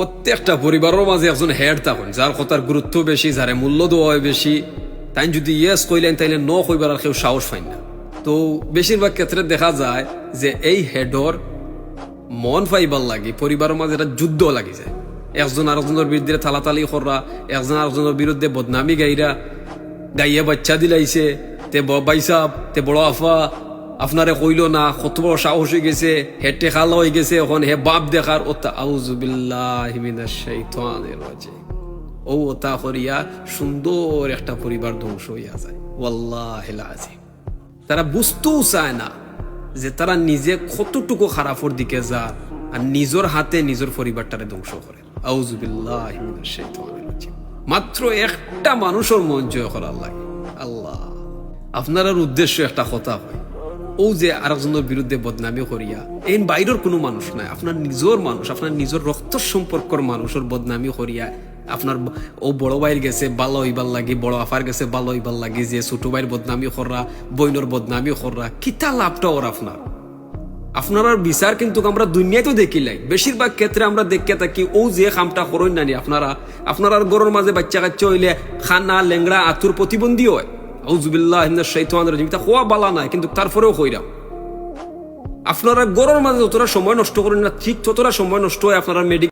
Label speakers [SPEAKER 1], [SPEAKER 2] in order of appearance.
[SPEAKER 1] প্রত্যেকটা পরিবারের মাঝে একজন হেড থাকুন, যার কথার গুরুত্ব বেশি, যারে মূল্য দেওয়া বেশি। তাই যদি ইয়েস কইলেন, তাইলে ন কইবার আর কেউ সাহস পাই না। তো বেশিরভাগ ক্ষেত্রে দেখা যায় যে এই হেডর মন পাইবার লাগে, পরিবারের মাঝে একটা যুদ্ধ লাগি যায়। একজন আরেকজনের বিরুদ্ধে থালাতালি করা একজন আরেকজনের বিরুদ্ধে বদনামি গাইরা, গাইয়া বাচ্চা দিলাইছে, তে বাইসাব, তে বড় আফা আপনারে কইল না কত বড় সাহস হয়ে গেছে হে টেকাল হয়ে গেছে, এখন হে বাপ দেখার ওতা আউজুবিল্লাহ মিনাশ শাইতানির ও ওতা করিয়া সুন্দর একটা পরিবার ধ্বংস হইয়া যায়। ওয়াল্লাহিল আজিম তারা বুঝতেও চায় না যে তারা নিজে কতটুকু খারাপর দিকে যায় আর নিজের হাতে নিজের পরিবারটারে ধ্বংস করে। মাত্র একটা মানুষের মন জয় করার লাগে। আল্লাহ। আপনার উদ্দেশ্য একটা কথা হয়। ও যে আরেকজনের বিরুদ্ধে বদনামি করিয়া এই বাইরের কোনো মানুষ নাই, আপনার নিজের মানুষ, আপনার নিজের রক্ত সম্পর্কর মানুষের বদনামি করিয়া, আপনার ও বড় ভাইয়ের গেছে ভালো হইবার লাগি, বড় আফার গেছে ভালো হইবার লাগি, যে ছোট ভাইয়ের বদনামি কররা বইনের বদনামি কররা কিতা লাভটা ওর আপনার? আপনার বিচার কিন্তু আমরা দুনিয়ায় তো দেখিলাই বেশিরভাগ ক্ষেত্রে আমরা দেখে থাকি, ও যে কামটা করই নানি আপনারা, আপনার গরুর মাঝে বাচ্চা কাচ্চা হইলে খানা, লেংড়া, আতুর প্রতিবন্ধী হয়। বালা নাই, কিন্তু তারপরেও কইরাম আপনারা গরমের মাঝে যতটা সময় নষ্ট করেন না, ঠিক ততটা সময় নষ্ট হয় আপনারা মেডিকেল